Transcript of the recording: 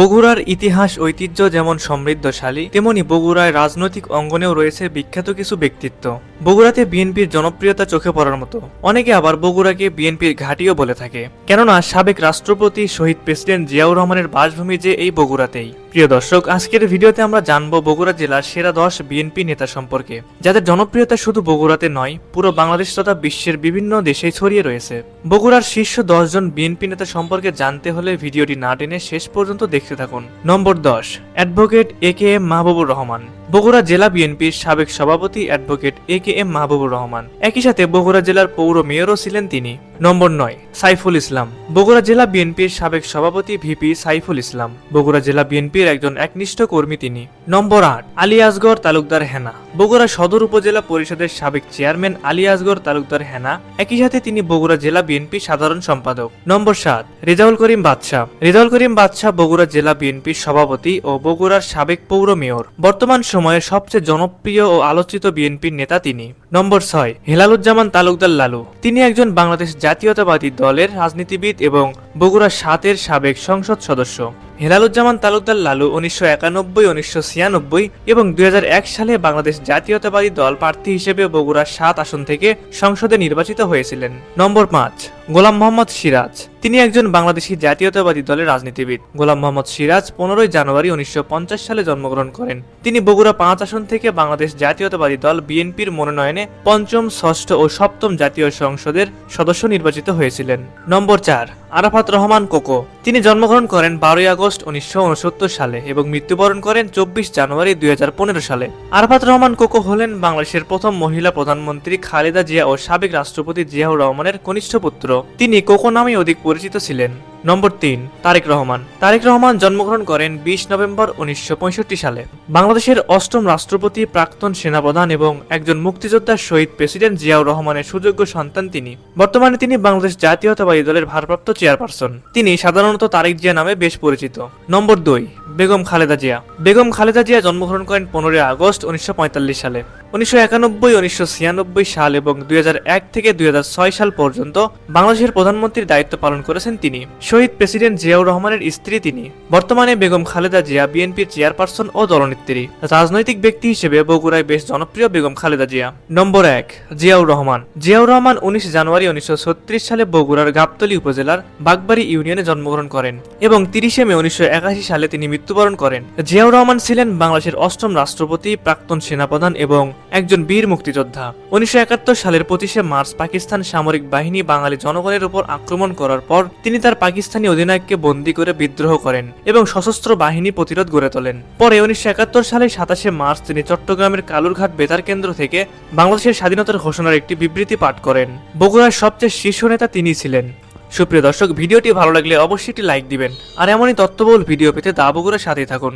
বগুড়ার ইতিহাস ঐতিহ্য যেমন সমৃদ্ধশালী, তেমনি বগুড়ায় রাজনৈতিক অঙ্গনেও রয়েছে বিখ্যাত কিছু ব্যক্তিত্ব। বগুড়াতে বিএনপির জনপ্রিয়তা চোখে পড়ার মতো। অনেকে আবার বগুড়াকে বিএনপির ঘাঁটিও বলে থাকে। কেননা, সাবেক রাষ্ট্রপতি, শহীদ প্রেসিডেন্ট জিয়াউর রহমানের বাসভূমি যে এই বগুড়াতেই। প্রিয় দর্শক, আজকের ভিডিওতে আমরা জানব বগুড়া জেলার সেরা দশ বিএনপি নেতা সম্পর্কে। যাদের জনপ্রিয়তা শুধু বগুড়াতে নয়, পুরো বাংলাদেশ তথা বিশ্বের বিভিন্ন দেশে ছড়িয়ে রয়েছে। বগুড়ার শীর্ষ দশ জন বিএনপি নেতা সম্পর্কে জানতে হলে ভিডিওটি না টেনে শেষ পর্যন্ত দেখতে থাকুন। নম্বর দশ advocate A K Mahbubur Rahman. Bogura জেলা বিএনপির সাবেক সভাপতি advocate A K M Mahbubur Rahman. একই সাথে বগুড়া জেলার পৌর মেয়রও ছিলেন তিনি। নম্বর নয়, সাইফুল ইসলাম। বগুড়া জেলা বিএনপির সাবেক সভাপতি ভিপি সাইফুল ইসলাম। বগুড়া জেলা বিএনপির একজন একনিষ্ঠ কর্মী তিনি। নম্বর আট, আলী আসগর তালুকদার হেনা। বগুড়া সদর উপজেলা পরিষদের সাবেক চেয়ারম্যান আলী আসগর তালুকদার হেনা। একই সাথে তিনি বগুড়া জেলা বিএনপি সাধারণ সম্পাদক। নম্বর সাত, রেজাউল করিম বাদশাহ। রেজাউল করিম বাদশাহ বগুড়া জেলা বিএনপির সভাপতি ও বগুড়ার সাবেক পৌর মেয়র। বর্তমান সময়ে সবচেয়ে জনপ্রিয় ও আলোচিত বিএনপির নেতা তিনি। নম্বর ছয়, হেলালুজ্জামান তালুকদার লালু। তিনি একজন বাংলাদেশ জাতীয়তাবাদী দলের রাজনীতিবিদ এবং বগুড়া সাতের সাবেক সংসদ সদস্য। হেলালুজ্জামান তালুকদার লালু উনিশশো একানব্বই, উনিশশো ছিয়ানব্বই এবং দুই হাজার এক সালে বাংলাদেশ জাতীয়তাবাদী দল প্রার্থী হিসেবে বগুড়া সাত আসন থেকে সংসদে নির্বাচিত হয়েছিলেন। নম্বর পাঁচ গোলাম মোহাম্মদ সিরাজ। তিনি একজন বাংলাদেশি জাতীয়তাবাদী দলের রাজনীতিবিদ। গোলাম মোহাম্মদ সিরাজ পনেরোই জানুয়ারি উনিশশো পঞ্চাশ সালে জন্মগ্রহণ করেন। তিনি বগুড়া পাঁচ আসন থেকে বাংলাদেশ জাতীয়তাবাদী দল বিএনপির মনোনয়নে পঞ্চম, ষষ্ঠ ও সপ্তম জাতীয় সংসদের সদস্য নির্বাচিত হয়েছিলেন। নম্বর চার, আরাফাত রহমান কোকো। তিনি জন্মগ্রহণ করেন বারোই আগস্ট উনিশশো উনসত্তর সালে এবং মৃত্যুবরণ করেন চব্বিশ জানুয়ারি দুই হাজার পনেরো সালে। আরাফাত রহমান কোকো হলেন বাংলাদেশের প্রথম মহিলা প্রধানমন্ত্রী খালেদা জিয়া ও সাবেক রাষ্ট্রপতি জিয়াউর রহমানের কনিষ্ঠ পুত্র। তিনি কোকো নামে অধিক পরিচিত ছিলেন। নম্বর তিন, তারেক রহমান। তারেক রহমান জন্মগ্রহণ করেন বিশ নভেম্বর উনিশশো পঁয়ষট্টি সালে। বাংলাদেশের অষ্টম রাষ্ট্রপতি, প্রাক্তন সেনাপ্রধান এবং একজন মুক্তিযোদ্ধা শহীদ প্রেসিডেন্ট জিয়াউর রহমানের সুযোগ্য সন্তান তিনি। বর্তমানে তিনি বাংলাদেশ জাতীয়তাবাদী দলের ভারপ্রাপ্ত চেয়ারপারসন। তিনি সাধারণত তারেক জিয়া নামে বেশ পরিচিত। নম্বর দুই, বেগম খালেদা জিয়া। বেগম খালেদা জিয়া জন্মগ্রহণ করেন পনেরোই আগস্ট উনিশশো পঁয়তাল্লিশ সালে। উনিশশো একানব্বই, উনিশশো সাল এবং দুই হাজার এক থেকে দুই হাজার ছয় সাল পর্যন্ত বাংলাদেশের প্রধানমন্ত্রীর দায়িত্ব পালন করেছেন তিনি। শহীদ প্রেসিডেন্ট জিয়াউর রহমানের স্ত্রী তিনি। বর্তমানে বেগম খালেদা জিয়া বিএনপির চেয়ারপারসন ও দলনেত্রী। রাজনৈতিক ব্যক্তি হিসেবে বগুড়ায় বেশ জনপ্রিয় বেগম খালেদা জিয়া। নম্বর এক, জিয়াউর রহমান। জিয়াউর রহমান উনিশ জানুয়ারি উনিশশো সালে বগুড়ার গাবতলী উপজেলার বাগবাড়ি ইউনিয়নে জন্মগ্রহণ করেন এবং তিরিশে মে উনিশশো একাশি সালে তিনি মৃত্যুবরণ করেন। জিয়াউর রহমান ছিলেন বাংলাদেশের অষ্টম রাষ্ট্রপতি, প্রাক্তন সেনাপ্রধান এবং একজন বীর মুক্তিযোদ্ধা। উনিশশো একাত্তর সালের পঁচিশে মার্চ পাকিস্তান সামরিক বাহিনী বাঙালি জনগণের উপর আক্রমণ করার পর তিনি তার পাকিস্তানি অধিনায়ককে বন্দী করে বিদ্রোহ করেন এবং সশস্ত্র বাহিনী প্রতিরোধ গড়ে তোলেন। পরে উনিশশো একাত্তর সালে সাতাশে মার্চ তিনি চট্টগ্রামের কালুরঘাট বেতার কেন্দ্র থেকে বাংলাদেশের স্বাধীনতার ঘোষণার একটি বিবৃতি পাঠ করেন। বগুড়ার সবচেয়ে শীর্ষ নেতা তিনি ছিলেন। সুপ্রিয় দর্শক, ভিডিওটি ভালো লাগলে অবশ্যই একটি লাইক দিবেন। আর এমনই তথ্যবহুল ভিডিও পেতে দা বগুড়ার সাথেই থাকুন।